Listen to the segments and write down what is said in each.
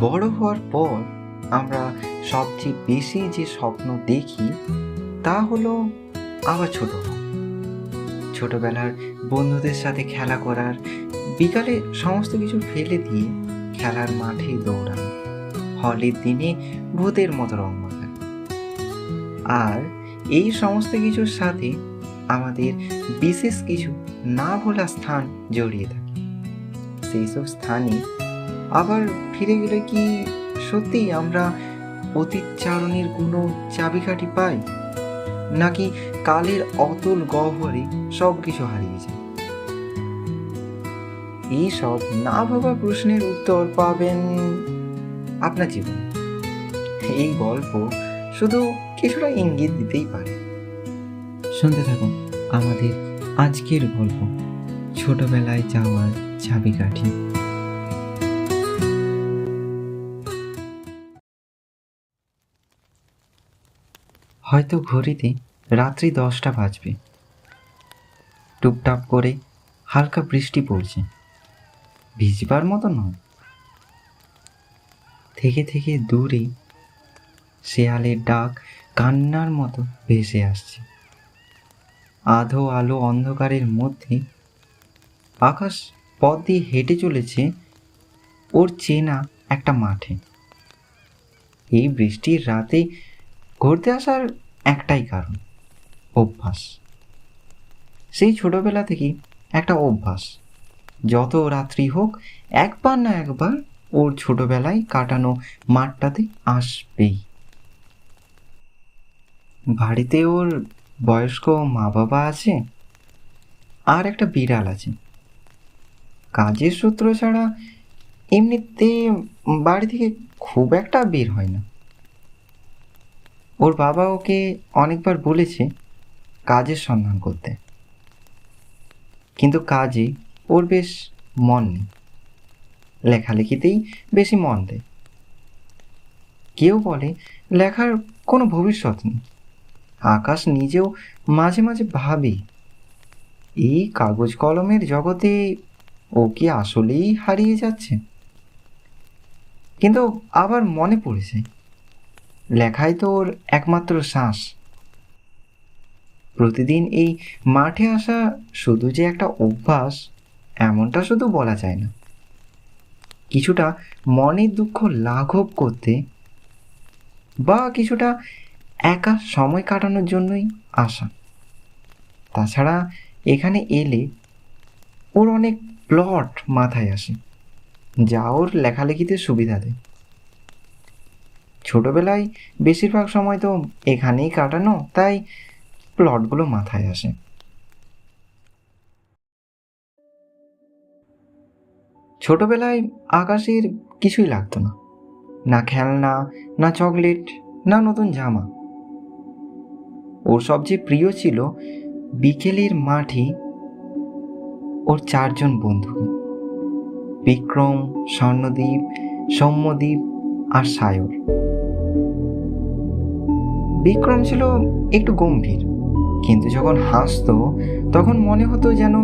বড় হওয়ার পর আমরা সবচেয়ে বেশি যে স্বপ্ন দেখি, তা হলো আবার ছোট ছোটবেলার বন্ধুদের সাথে খেলা করার, বিকালে সমস্ত কিছু ফেলে দিয়ে খেলার মাঠে দৌড়ানো, হলের দিনে ভূতের মতো রং মাখানো আর এই সমস্ত কিছুর সাথে আমাদের বিশেষ কিছু না ভোলা স্থান জড়িয়ে থাকে। সেই সব স্থানে আবার ফিরে গেলে কি সত্যি আমরা অতীত চারণের কোনো চাবিকাঠি পাই? নাকি কালের অতুল গহ্বরে সব কিছু হারিয়ে যায়? এই সব না ভাবা প্রশ্নের উত্তর পাবেন আপনার জীবনে। এই গল্প শুধু কিছুটা ইঙ্গিত দিতেই পারে। শুনতে থাকুন আমাদের আজকের গল্প। ছোটবেলায় যাওয়ার চাবিকাঠি। হয়তো ঘড়িতে রাত্রি দশটা বাজবে। টুপটাপ করে হালকা বৃষ্টি পড়ছে। ভিজবার মতো নয়। থেকে থেকে দূরে শেয়ালের ডাক কান্নার মতো ভেসে আসছে। আধো আলো অন্ধকারের মধ্যে আকাশ পথ দিয়ে হেঁটে চলেছে ওর চেনা একটা মাঠে। এই বৃষ্টির রাতে ঘুরতে আসার একটাই কারণ, অভ্যাস। সেই ছোটবেলা থেকেই একটা অভ্যাস। যত রাত্রি হোক একবার না একবার ওর ছোটবেলায় কাটানো মাঠটাতে আসবেই। বাড়িতে ওর বয়স্ক মা বাবা আছে আর একটা বিড়াল আছে। কাজের সূত্র ছাড়া এমনিতে বাড়ি থেকে খুব একটা বের হয় না। ওর বাবা ওকে অনেকবার বলেছে কাজের সন্ধান করতে। কিন্তু কাজে ওর বেশ মন নেই। লেখালেখিতেই বেশি মন দেয়। কেউ বলে, লেখার কোনো ভবিষ্যৎ নেই। আকাশ নিজেও মাঝে মাঝে ভাবে, এই কাগজ কলমের জগতে ও কি আসলেই হারিয়ে যাচ্ছে? কিন্তু আবার মনে পড়েছে লেখাই তো ওর একমাত্র শ্বাস। প্রতিদিন এই মাঠে আসা শুধু যে একটা অভ্যাস, এমনটা শুধু বলা যায় না। কিছুটা মনের দুঃখ লাঘব করতে বা কিছুটা একা সময় কাটানোর জন্যই আসা। তাছাড়া এখানে এলে ওর অনেক প্লট মাথায় আসে, যা ওর লেখালেখিতে সুবিধা দেয়। ছোটবেলায় বেশিরভাগ সময় তো এখানেই কাটানো, তাই প্লটগুলো মাথায় আসে। ছোটবেলায় আকাশের কিছুই লাগতো না। না খেলনা, না চকলেট, না নতুন জামা। ওর সবচেয়ে প্রিয় ছিল, বিকেলের মাঠে ওর চারজন বন্ধু। বিক্রম স্বর্ণদ্বীপ সৌম্যদ্বীপ আর সায়র। বিক্রম ছিল একটু গম্ভীর, কিন্তু যখন হাসতো, তখন মনে হতো যেন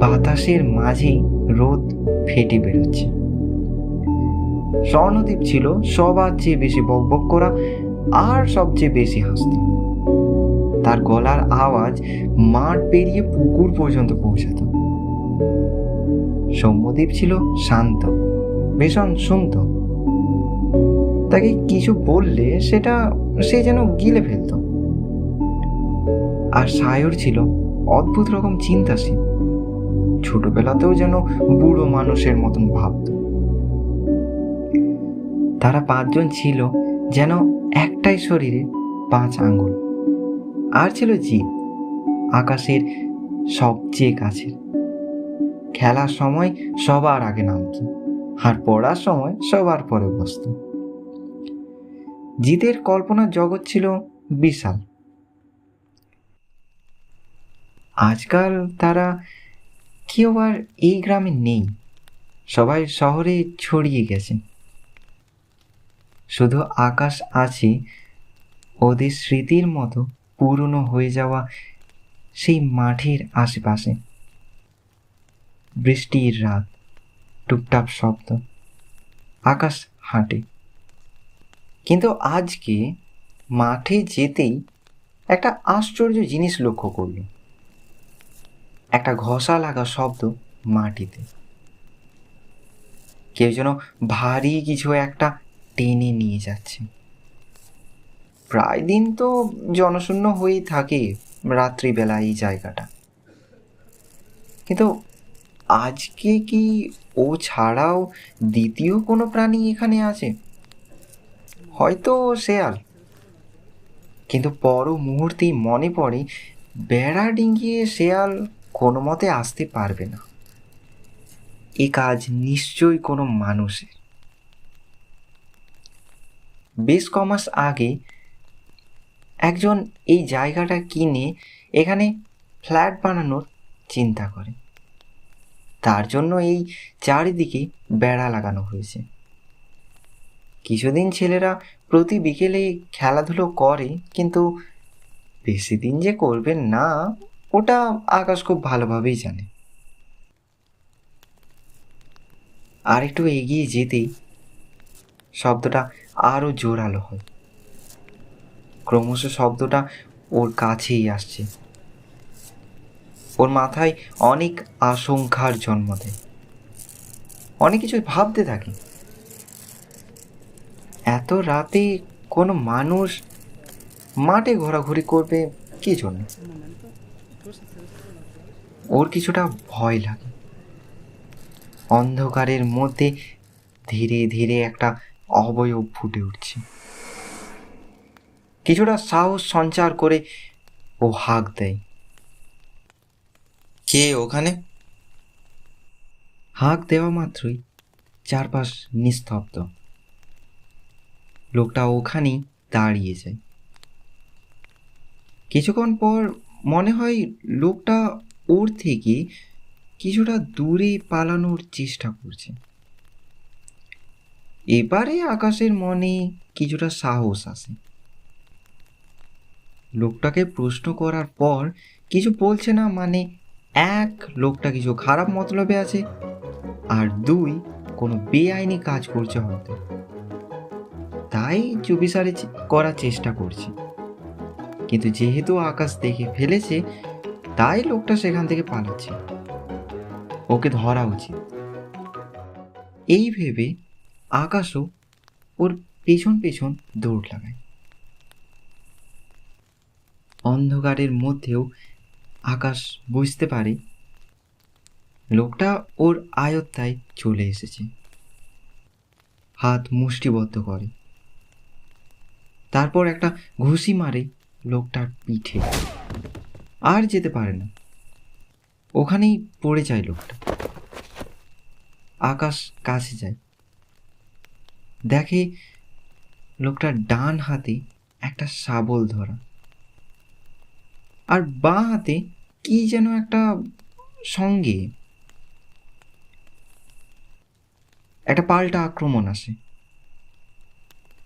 বাতাসের মাঝে রোদ ফেটে বেরোচ্ছে। স্বর্ণদ্বীপ ছিল সবার চেয়ে বেশি বকবক করা আর সবচেয়ে বেশি হাসত। তার গলার আওয়াজ মাঠ পেরিয়ে পুকুর পর্যন্ত পৌঁছাতো। সৌম্যদ্বীপ ছিল শান্ত, ভীষণ শুনত তাকে কিছু বললে সেটা সে যেন গিলে ফেলত। আর সায়র ছিল অদ্ভুত রকম চিন্তাশীল। ছোটবেলাতেও যেন বুড়ো মানুষের মতন ভাবত। তারা পাঁচজন ছিল যেন একটাই শরীরে পাঁচ আঙ্গুল। আর ছিল জিৎ আকাশের সবচেয়ে কাছের। খেলার সময় সবার আগে নামত, আর পড়ার সময় সবার পরে বসত। জিতের কল্পনার জগৎ ছিল বিশাল। আজকাল তারা কেউ আর এই গ্রামে নেই। সবাই শহরে ছড়িয়ে গেছে। শুধু আকাশ আছে, ওদের স্মৃতির মতো পুরনো হয়ে যাওয়া সেই মাঠের আশেপাশে। বৃষ্টির রাত, টুপটাপ শব্দ, আকাশ হাঁটে। কিন্তু আজকে মাঠে যেতেই একটা আশ্চর্য জিনিস লক্ষ্য করল একটা ঘষা লাগা শব্দ মাটিতে। কেউ যেন ভারী কিছু একটা টেনে নিয়ে যাচ্ছে। প্রায় দিন তো জনশূন্য হয়েই থাকে রাত্রিবেলা এই জায়গাটা। কিন্তু আজকে কি ও ছাড়াও দ্বিতীয় কোনো প্রাণী এখানে আছে? হয়তো শেয়াল কিন্তু পর মুহূর্তেই মনে পড়ে, বেড়া ডিঙ্গিয়ে শেয়াল কোনো মতে আসতে পারবে না। এ কাজ নিশ্চয়ই কোনো মানুষের বেশ কমাস আগে একজন এই জায়গাটা কিনে এখানে ফ্ল্যাট বানানোর চিন্তা করে। তার জন্য এই চারিদিকে বেড়া লাগানো হয়েছে। কিছুদিন ছেলেরা প্রতি বিকেলে খেলাধুলো করে, কিন্তু বেশি দিন যে করবেন না, ওটা আকাশ খুব ভালোভাবেই জানে। আর একটু এগিয়ে যেতেই শব্দটা আরও জোরালো হয়। ক্রমশ শব্দটা ওর কাছেই আসছে। ওর মাথায় অনেক আশঙ্কার জন্ম দেয়। অনেক কিছু ভাবতে থাকে। এত রাতে কোনো মানুষ মাঠে ঘোরাঘুরি করবে? কি জন্য? ওর কিছুটা ভয় লাগে। অন্ধকারের মধ্যে ধীরে ধীরে একটা অবয়ব ফুটে উঠছে। কিছুটা সাহস সঞ্চার করে ও হাঁক দেয়। কে ওখানে? হাঁক দেওয়া মাত্রই চারপাশ নিস্তব্ধ। লোকটা ওখানেই দাঁড়িয়ে যায়। কিছুক্ষণ পর মনে হয় লোকটা ওর থেকে কিছুটা দূরে পালানোর চেষ্টা করছে। এবারে আকাশের মনে কিছুটা সাহস আসে। লোকটাকে প্রশ্ন করার পর কিছু বলছে না মানে এক, লোকটা কিছু খারাপ মতলবে আছে, আর দুই, কোনো বেআইনি কাজ করছে হয়তো। তাই চুপিসারে করার চেষ্টা করছে। কিন্তু যেহেতু আকাশ দেখে ফেলেছে, তাই লোকটা সেখান থেকে পালাচ্ছে। ওকে ধরা উচিত। এই ভেবে আকাশও ওর পেছন পেছন দৌড় লাগায়। অন্ধকারের মধ্যেও আকাশ বুঝতে পারে লোকটা ওর আয়ত্তায় চলে এসেছে। হাত মুষ্টিবদ্ধ করে। তারপর একটা ঘুষি মারে লোকটার পিঠে। আর যেতে পারে না। ওখানেই পড়ে যায় লোকটা। আকাশ কাছে যায়। দেখে লোকটার ডান হাতে একটা শাবল ধরা। আর বাঁ হাতে কি যেন একটা সঙ্গে। একটা পাল্টা আক্রমণ আসে।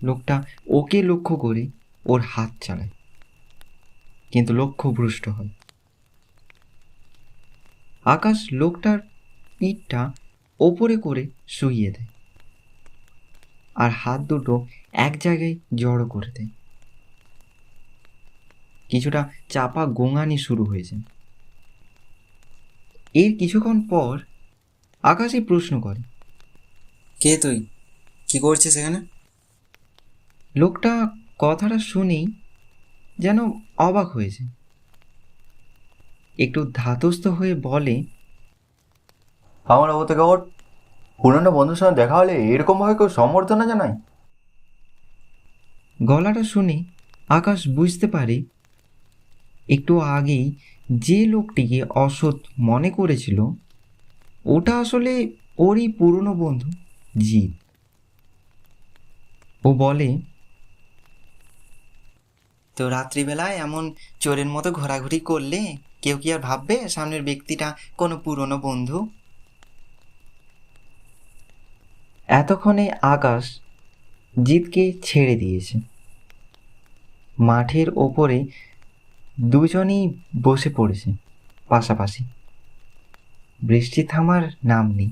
লোকটা ওকে লক্ষ্য করে ওর হাত চালায়। কিন্তু লক্ষ্য লক্ষ্যভ্রষ্ট হয়। আকাশ লোকটার পিঠটা ওপরে করে শুইয়ে দেয় আর হাত দুটো এক জায়গায় জড়ো করে দেয়। কিছুটা চাপা গোঙানি শুরু হয়েছে। এর কিছুক্ষণ পর আকাশই প্রশ্ন করে, কে তুই? কি করছিস এখানে? লোকটা কথাটা শুনেই যেন অবাক হয়েছে। একটু ধাতস্থ হয়ে বলে আমার থেকে ওর পুরনো বন্ধুর সঙ্গে দেখা হলে এরকমভাবে কেউ সম্বর্ধনা জানায়? গলাটা শুনে আকাশ বুঝতে পারে একটু আগেই যে লোকটিকে অসৎ মনে করেছিল ওটা আসলে ওরই পুরনো বন্ধু জিৎ। ও বলে তো রাত্রিবেলায় এমন চোরের মতো ঘোরাঘুরি করলে কেউ কি আর ভাববে সামনের ব্যক্তিটা কোনো পুরনো বন্ধু? এতক্ষণে আকাশ জিতকে ছেড়ে দিয়েছে। মাঠের ওপরে দুজনেই বসে পড়েছে পাশাপাশি। বৃষ্টি থামার নাম নেই।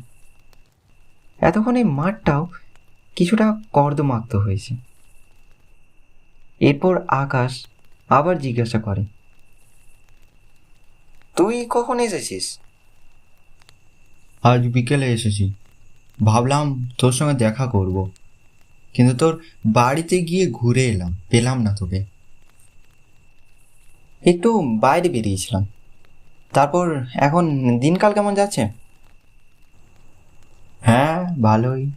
এতক্ষণে মাঠটাও কিছুটা কর্দমাক্ত হয়েছে। এরপর আকাশ আবার জিজ্ঞাসা করে তুই কখন এসেছিস? আজ বিকেলে এসেছি। ভাবলাম তোর সঙ্গে দেখা করব। কিন্তু তোর বাড়িতে গিয়ে ঘুরে এলাম পেলাম না তোকে। একটু বাইরে বেরিয়েছিলাম। তারপর এখন দিনকাল কেমন যাচ্ছে? হ্যাঁ ভালোই।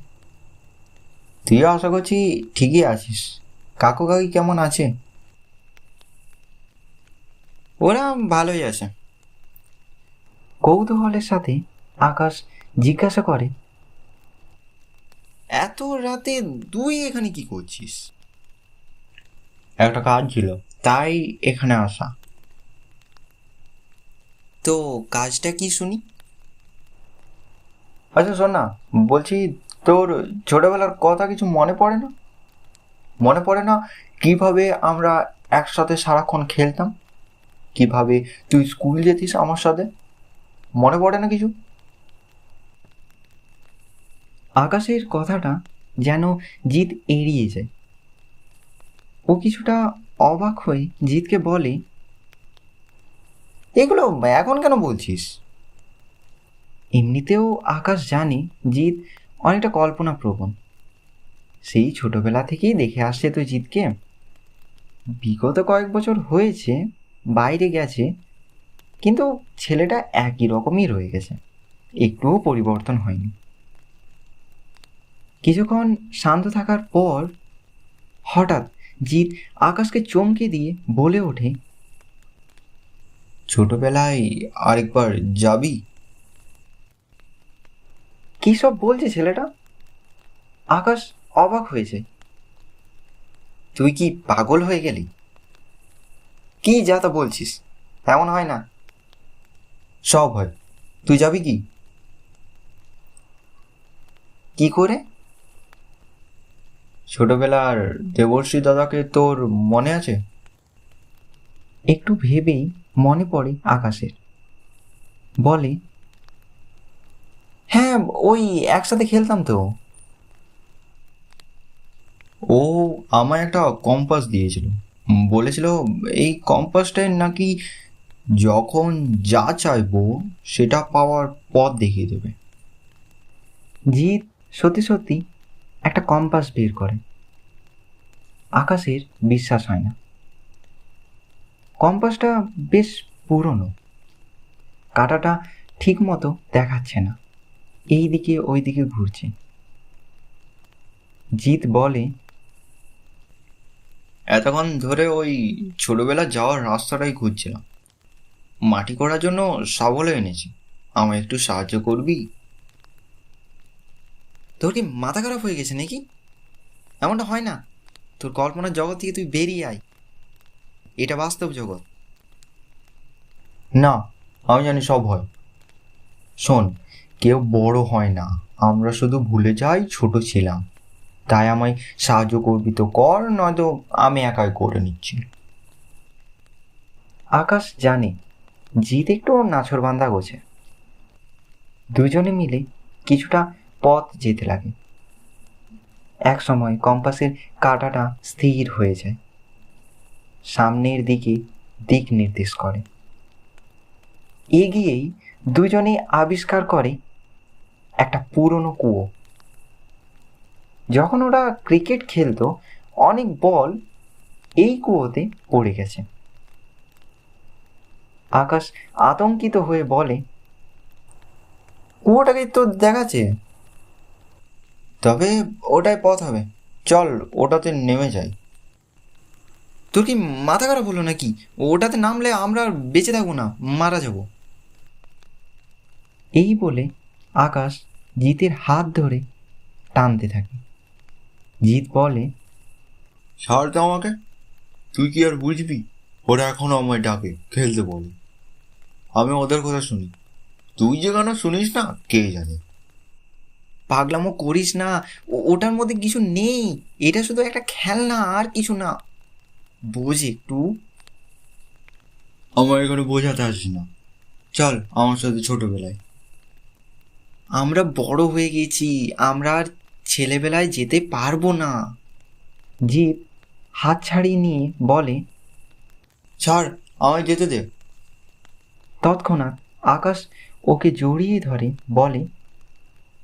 তুইও আশা করছি ঠিকই আছিস। কাকু কাকি কেমন আছে? ওরা ভালোই আছে। কৌতূহলের সাথে আকাশ জিজ্ঞাসা করে, এত রাতে তুই এখানে কি করছিস? একটা কাজ ছিল, তাই এখানে আসা। তো কাজটা কি শুনি? আচ্ছা শোন না, বলছি তোর ছোটবেলার কথা কিছু মনে পড়ে না? মনে পড়ে না কীভাবে আমরা একসাথে সারাক্ষণ খেলতাম? কীভাবে তুই স্কুল যেতিস আমার সাথে? মনে পড়ে না কিছু? আকাশের কথাটা যেন জিৎ এড়িয়ে যায়। ও কিছুটা অবাক হয়ে জিৎকে বলে, এগুলো এখন কেন বলছিস? এমনিতেও আকাশ জানে জিৎ অনেকটা কল্পনা প্রবণ সেই ছোটবেলা থেকেই দেখে আসছে তো জিৎকে বিগত কয়েক বছর হয়েছে, বাইরে গেছে, কিন্তু ছেলেটা একই রকমই রয়ে গেছে, একটুও পরিবর্তন হয়নি। কিছুক্ষণ শান্ত থাকার পর হঠাৎ জিৎ আকাশকে চমকে দিয়ে বলে ওঠে, ছোটবেলায় আরেকবার যাবি? কী সব বলছে ছেলেটা? আকাশ অবাক হয়ে হয়েছে তুই কি পাগল হয়ে গেলি? কি যা তা বলছিস? এমন হয় না। সব হয়। তুই যাবি কি? কি করে? ছোটবেলার দেবর্ষী দাদাকে তোর মনে আছে? একটু ভেবেই মনে পড়ে আকাশের। বলে হ্যাঁ ওই একসাথে খেলতাম তো। ও আমায় একটা কম্পাস দিয়েছিল। বলেছিল, এই কম্পাসটায় নাকি যখন যা চাইব সেটা পাওয়ার পথ দেখিয়ে দেবে। জিৎ, সত্যি সত্যি, একটা কম্পাস বের করে। আকাশের বিশ্বাস হয় না। কম্পাসটা বেশ পুরনো। কাঁটাটা ঠিক মতো দেখাচ্ছে না। এই দিকে ওই দিকে ঘুরছে। জিৎ বলে এতক্ষণ ধরে ওই ছোটবেলা যাওয়ার রাস্তাটাই খুঁজছিলাম। মাটি করার জন্য শাবলও এনেছি। আমায় একটু সাহায্য করবি? তোর কি মাথা খারাপ হয়ে গেছে নাকি? এমনটা হয় না। তোর কল্পনার জগৎ থেকে তুই বেরিয়ে আয়। এটা বাস্তব জগৎ। না, আমি জানি সব হয়। শোন, কেউ বড় হয় না। আমরা শুধু ভুলে যাই ছোট ছিলাম। তাই আমায় সাহায্য করবি তো কর, নয়তো আমি একাই করে নিচ্ছি। আকাশ জানে জিৎ একটু নাছরবান্ধা গোছে। দুজনে মিলে কিছুটা পথ যেতে লাগে। এক সময় কম্পাসের কাঁটাটা স্থির হয়ে যায়। সামনের দিকে দিক নির্দেশ করে। এগিয়েই দুজনে আবিষ্কার করে একটা পুরনো কুয়ো। যখন ওরা ক্রিকেট খেলতো, অনেক বল এই কুয়োতে পড়ে গেছে। আকাশ আতঙ্কিত হয়ে বলে, কুয়োটাকে তো দেখাচ্ছে। তবে ওটাই পথ হবে। চল, ওটাতে নেমে যাই। তোর কি মাথা খারাপ হলো নাকি? ওটাতে নামলে আমরা বেঁচে থাকব না, মারা যাব। এই বলে আকাশ জিতের হাত ধরে টানতে থাকে। জিৎ বলে ছাড় তো আমাকে। তুই কি আর বুঝবি? ওরা এখনও আমায় ডাকে খেলতে বলে। আমি ওদের কথা শুনি। তুই যে গানা শুনিস না কে জানে? পাগলামো করিস না। ওটার মধ্যে কিছু নেই। এটা শুধু একটা খেলনা আর কিছু না। বোঝ একটু। আমার এখানে বোঝাতে আসিস না। চল আমার সাথে ছোটবেলায়। আমরা বড় হয়ে গেছি। আমরা আর ছেলেবেলায় যেতে পারব না। জিৎ হাত ছাড়িয়ে নিয়ে বলে ছাড় আমায় যেতে দে। তৎক্ষণাৎ আকাশ ওকে জড়িয়ে ধরে বলে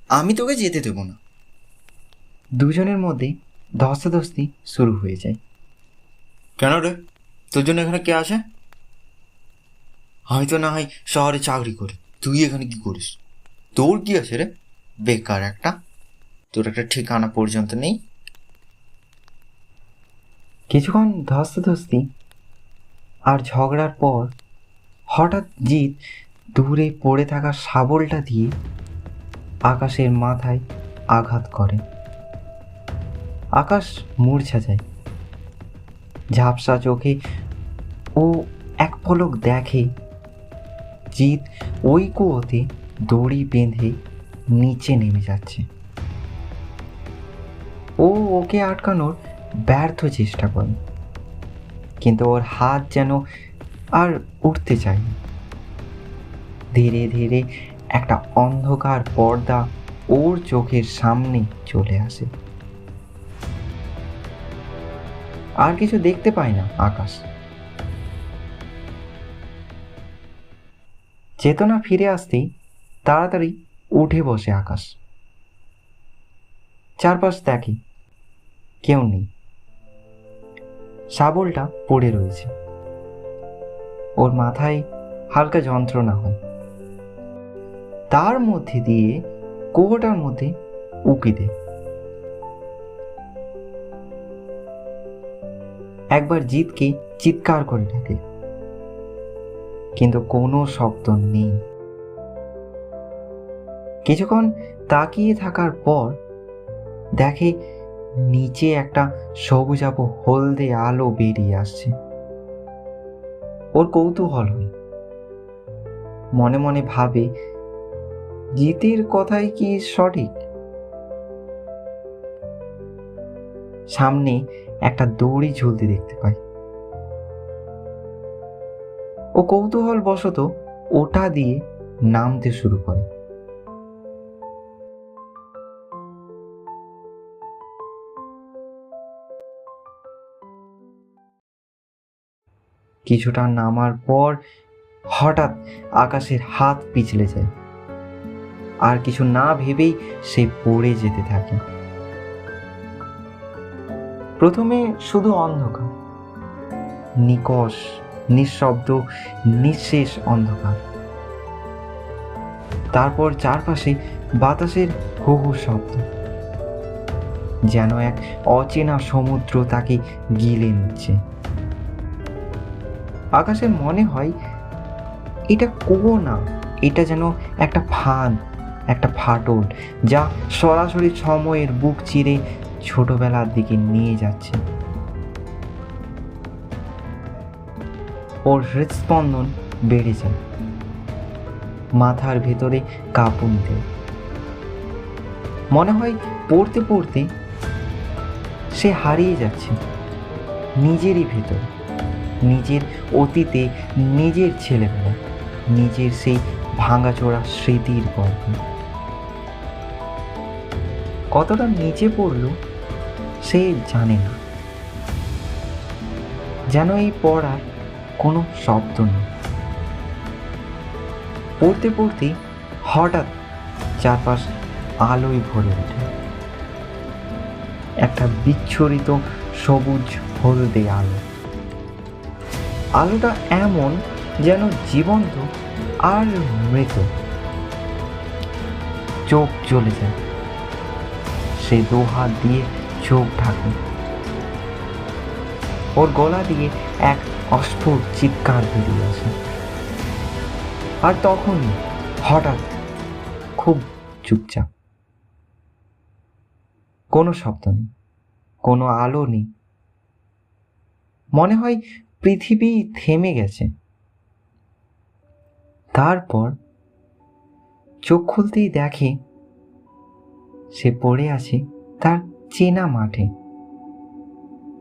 আমি তোকে যেতে দেবো না। দুজনের মধ্যে ধস্তাধস্তি শুরু হয়ে যায়। কেন রে? তোর জন্য এখানে কে আছে? হয়তো না হয় শহরে চাকরি করি। তুই এখানে কি করিস? তোর কি আছে রে? বেকার একটা তোর একটা ঠিকানা পর্যন্ত নেই। কিছুক্ষণ ধস্তাধস্তি আর ঝগড়ার পর হঠাৎ জিৎ দূরে পড়ে থাকা শাবলটা দিয়ে আকাশের মাথায় আঘাত করে। আকাশ মূর্ছা যায়। ঝাপসা চোখে ও এক পলক দেখে জিৎ ওই কুয়োতে দড়ি বেঁধে নিচে নেমে যাচ্ছে। ও ওকে আটকানোর ব্যর্থ চেষ্টা করে। কিন্তু ওর হাত যেন আর উঠতে চায় ধীরে ধীরে একটা অন্ধকার পর্দা ওর চোখের সামনে চলে আসে। আর কিছু দেখতে পায় না আকাশ। চেতনা ফিরে আসতেই তাড়াতাড়ি উঠে বসে আকাশ। চারপাশ দেখে কেউ নেই। শাবলটা পড়ে রয়েছে। ওর মাথায় হালকা যন্ত্রণা হয়। তার মধ্যে দিয়ে কুয়োটার মধ্যে উকি দেয়। একবার জিতকে চিৎকার করে ডাকে। কিন্তু কোনো শব্দ নেই। কিছুক্ষণ তাকিয়ে থাকার পর দেখে নিচে একটা সবুজাব হলদে আলো বেরিয়ে আসছে। ওর কৌতূহল হয়। মনে মনে ভাবে জিতের কথাই কি সঠিক? সামনে একটা দড়ি ঝুলতে দেখতে পায় ও কৌতূহল বশত ওটা দিয়ে নামতে শুরু করে। কিছুটা নামার পর হঠাৎ আকাশের হাত পিছলে যায়। আর কিছু না ভেবেই সে পড়ে যেতে থাকে। প্রথমে শুধু অন্ধকার। নিকষ নিঃশব্দ, নিঃশেষ অন্ধকার। তারপর চারপাশে বাতাসের হু হু শব্দ। যেন এক অচেনা সমুদ্র তাকে গিলে নিচ্ছে। আকাশের মনে হয় এটা কুয়ো না, এটা যেন একটা ফাঁদ, একটা ফাটল যা সরাসরি সময়ের বুক চিরে ছোটবেলার দিকে নিয়ে যাচ্ছে। ওর হৃদস্পন্দন বেড়ে যায়, মাথার ভেতরে কাঁপুন দেয় মনে হয় পড়তে পড়তে সে হারিয়ে যাচ্ছে নিজেরই ভেতর। নিজের অতীতে নিজের ছেলেবেলা, নিজের সেই ভাঙাচোরা স্মৃতির গল্প। কতটা নিচে পড়ল সে জানে না। যেন এই পড়ার কোনো শব্দ নেই। পড়তে পড়তে হঠাৎ চারপাশ আলোয় ভরে ওঠে। একটা বিচ্ছরিত সবুজ হলদে আলো। আলোটা এমন যেন জীবন্ত আর মৃত। চোখ চলে যায়। সে দু হাত দিয়ে চোখ ঢাকে। ওর গলা দিয়ে এক অস্ফুট চিৎকার বেরিয়ে আসে। আর তখনই হঠাৎ খুব চুপচাপ। কোনো শব্দ নেই, কোনো আলো নেই। মনে হয় পৃথিবী থেমে গেছে। তারপর চোখ খুলতেই দেখে সে পড়ে আছে তার চেনা মাঠে।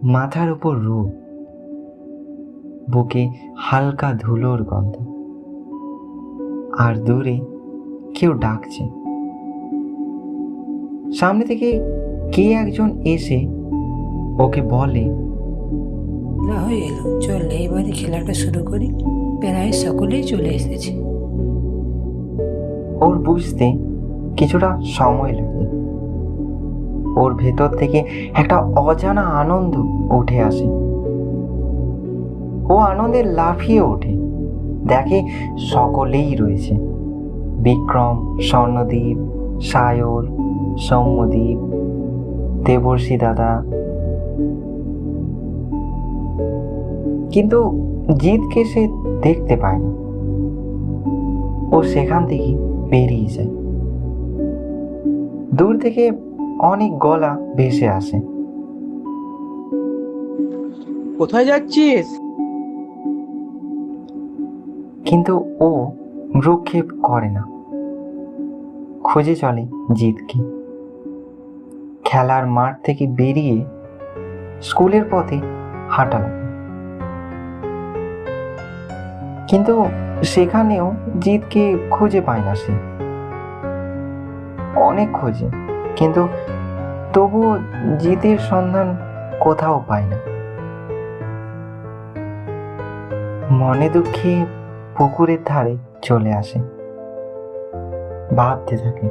মাথার উপর রোদ। বুকে হালকা ধুলোর গন্ধ। আর দূরে কেউ ডাকছে। সামনে থেকে কে একজন এসে ওকে বলে খেলা হয়ে এলো। চল, এইবারে খেলাটা শুরু করি। প্রায় সকলেই চলে এসেছে। ওর বুঝতে কিছুটা সময় লাগে। ওর ভেতর থেকে একটা অজানা আনন্দ উঠে আসে। ও আনন্দে লাফিয়ে ওঠে। দেখে সকলেই রয়েছে। বিক্রম স্বর্ণদ্বীপ সায়র সৌম্যদ্বীপ দেবর্ষী দাদা কিন্তু জিতকে সে দেখতে পায় না। ও সেখান থেকে বেরিয়ে যায়। দূর থেকে অনেক গলা ভেসে আসে। কোথায় যাচ্ছিস? কিন্তু ও ভ্রুক্ষেপ করে না। খুঁজে চলে জিতকে। খেলার মাঠ থেকে বেরিয়ে স্কুলের পথে হাঁটা কিন্তু সেখানেও জিতকে খুঁজে পায় না সে। অনেক খোঁজে, কিন্তু তবুও জিতের সন্ধান কোথাও পায় না। মনে দুঃখে পুকুরের ধারে চলে আসে। ভাবতে থাকে।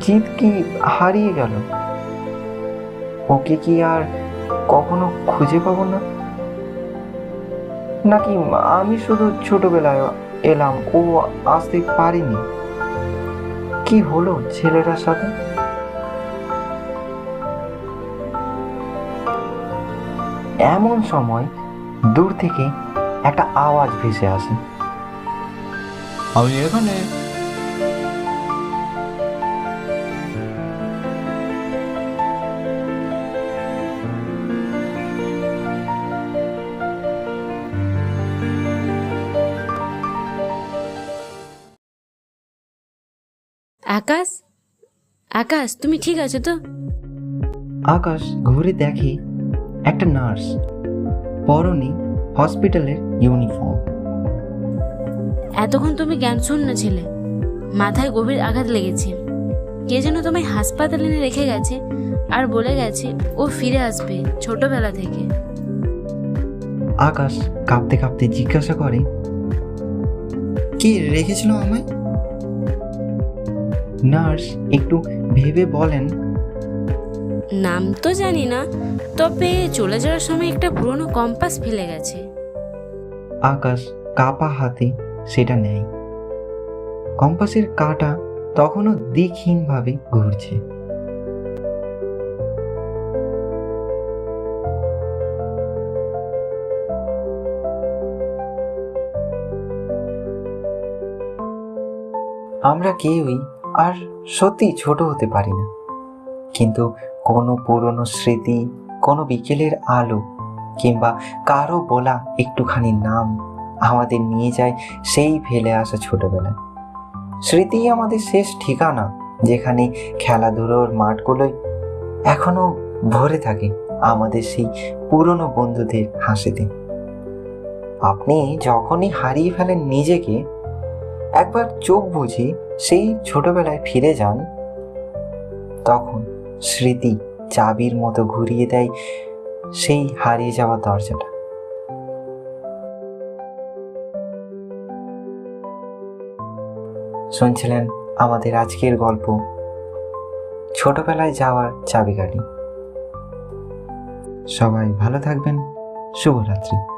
জিত কি হারিয়ে গেল? ওকে কি আর কখনো খুঁজে পাবো না? নাকি আমি শুধু ছোটবেলায় এলাম? ও আসতে পারিনি। কি হলো ছেলেটার সাথে? এমন সময় দূর থেকে একটা আওয়াজ ভেসে আসে। আমি এখানে আকাশ? আকাশ তুমি ঠিক আছো তো? আকাশ ঘুরে দেখে একটা নার্স পরনে হসপিটালের ইউনিফর্ম। এতক্ষণ তুমি জ্ঞান শূন্য ছিলে মাথায় গভীর আঘাত লেগেছে। কে যেন তোমায় হাসপাতালে এনে রেখে গেছে আর বলে গেছে ও ফিরে আসবে ছোটবেলা থেকে। আকাশ কাঁপতে কাঁপতে জিজ্ঞাসা করে কি রেখেছিল আমায়? নার্স একটু ভেবে বলেন। নাম তো জানি না তবে চলে যাওয়ার সময় একটা পুরনো কম্পাস ফেলে গেছে। আকাশ কাপা হাতে সেটা নেয়। কম্পাসের কাঁটা তখনও দিকহীনভাবে ঘুরছে। আমরা কেউই আর সত্যি ছোট হতে পারি না। কিন্তু কোনো পুরনো স্মৃতি, কোনো বিকেলের আলো কিংবা কারও বলা একটুখানি নাম আমাদের নিয়ে যায় সেই ফেলে আসা ছোটবেলায়। স্মৃতি আমাদের শেষ ঠিকানা যেখানে খেলাধুলোর মাঠগুলোই এখনও ভরে থাকে আমাদের সেই পুরনো বন্ধুদের হাসিতে। আপনি যখনই হারিয়ে ফেলেন নিজেকে একবার চোখ বুঝে সেই ছোটবেলায় ফিরে যান। তখন স্মৃতি চাবির মতো ঘুরিয়ে দেয় সেই হারিয়ে যাওয়া দরজাটা। শুনছিলেন আমাদের আজকের গল্প, ছোটবেলায় যাওয়ার চাবিকাঠি। সবাই ভালো থাকবেন, শুভরাত্রি।